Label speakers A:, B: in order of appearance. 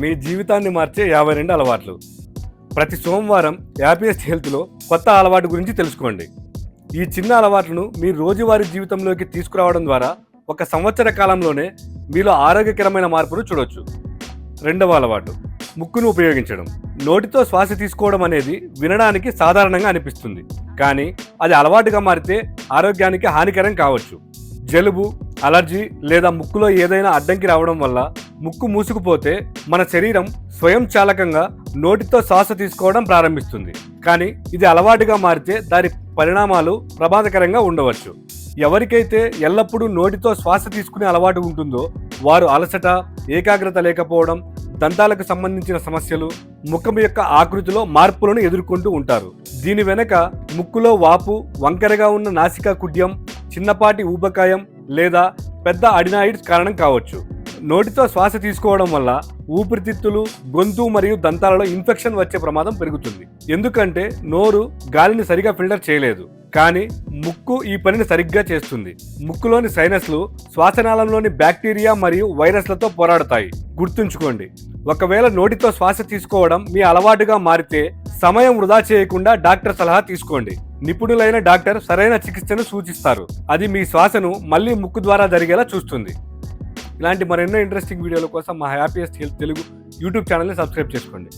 A: మీ జీవితాన్ని మార్చే యాభై రెండు అలవాట్లు. ప్రతి సోమవారం హ్యాపీయెస్ట్ హెల్త్లో కొత్త అలవాటు గురించి తెలుసుకోండి. ఈ చిన్న అలవాట్లను మీ రోజువారీ జీవితంలోకి తీసుకురావడం ద్వారా ఒక సంవత్సర కాలంలోనే మీలో ఆరోగ్యకరమైన మార్పును చూడొచ్చు. రెండవ అలవాటు ముక్కును ఉపయోగించడం. నోటితో శ్వాస తీసుకోవడం అనేది వినడానికి సాధారణంగా అనిపిస్తుంది. కానీ అది అలవాటుగా మారితే ఆరోగ్యానికి హానికరం కావచ్చు. జలుబు అలర్జీ లేదా ముక్కులో ఏదైనా అడ్డంకి రావడం వల్ల ముక్కు మూసుకుపోతే మన శరీరం స్వయం చాలకంగా నోటితో శ్వాస తీసుకోవడం ప్రారంభిస్తుంది. కానీ ఇది అలవాటుగా మారితే దాని పరిణామాలు ప్రమాదకరంగా ఉండవచ్చు. ఎవరికైతే ఎల్లప్పుడూ నోటితో శ్వాస తీసుకునే అలవాటు ఉంటుందో వారు అలసట ఏకాగ్రత లేకపోవడం దంతాలకు సంబంధించిన సమస్యలు ముఖం యొక్క ఆకృతిలో మార్పులను ఎదుర్కొంటూ ఉంటారు. దీని వెనక ముక్కులో వాపు వంకరగా ఉన్న నాసికా కుడ్యం చిన్నపాటి ఊబకాయం లేదా పెద్ద అడినాయిడ్స్ కారణం కావచ్చు. నోటితో శ్వాస తీసుకోవడం వల్ల ఊపిరితిత్తులు గొంతు మరియు దంతాలలో ఇన్ఫెక్షన్ వచ్చే ప్రమాదం పెరుగుతుంది. ఎందుకంటే నోరు గాలిని సరిగా ఫిల్టర్ చేయలేదు. కానీ ముక్కు ఈ పనిని సరిగ్గా చేస్తుంది. ముక్కులోని సైనస్లు శ్వాసనాళంలోని బ్యాక్టీరియా మరియు వైరస్లతో పోరాడతాయి. గుర్తుంచుకోండి ఒకవేళ నోటితో శ్వాస తీసుకోవడం మీ అలవాటుగా మారితే సమయం వృధా చేయకుండా డాక్టర్ సలహా తీసుకోండి. నిపుణులైన డాక్టర్ సరైన చికిత్సను సూచిస్తారు. అది మీ శ్వాసను మళ్ళీ ముక్కు ద్వారా జరిగేలా చూస్తుంది. ఇలాంటి మరెన్నో ఇంట్రెస్టింగ్ వీడియోల కోసం మా హ్యాపీయెస్ట్ హెల్త్ తెలుగు యూట్యూబ్ ఛానల్ని సబ్స్క్రైబ్ చేసుకోండి.